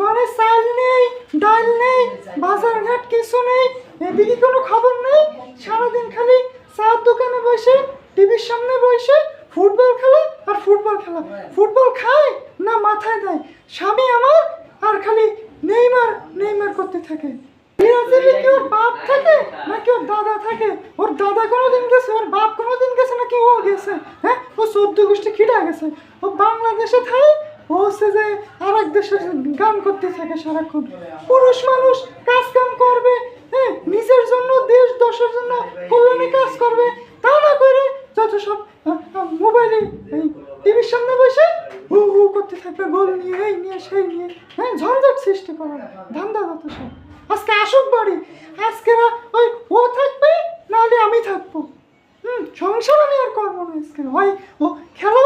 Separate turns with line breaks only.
ঘরে চাল নেই, ডাল নেই বাজার ঘাট কিছু নেই, এদিকে কোনো খবর নেই? সারাদিন খালি চার দোকানে বসে, টিভির সামনে বসে ফুটবল খেলা আর ফুটবল খেলা। ফুটবল খায় না মাথায় দেয়? স্বামী আমার আর খালি নেইমার নেইমার করতে থাকে। ব্রাজিলে কি ওর বাপ থাকে নাকি ওর দাদা থাকে? ওর দাদা কোনোদিন গেছে, ওর বাপ কোনোদিন গেছে নাকি ও গেছে? হ্যাঁ? ও চোদ্দ গোষ্ঠী খিটা গেছে। ও বাংলাদেশে থাকে ও হচ্ছে যে দেশের গান করতে থাকে সারাক্ষণ। পুরুষ মানুষ কাজ কাম করবে হ্যাঁ নিজের জন্য, দেশ দশের জন্য কল্যাণে কাজ করবে, তা না করে যত সব মোবাইলে টিভির সামনে বসে হু হু করতে থাকবে, গোল নিয়ে, এই নিয়ে, সেই নিয়ে হ্যাঁ ঝঞ্ঝট সৃষ্টি করা ধান্দা যত সব। আজকে আসুক বাড়ি, আজকে না ওই ও থাকবে, নাহলে আমি থাকব। হুম, সংসার আমি আর করব না আজকে। হয় ও খেলা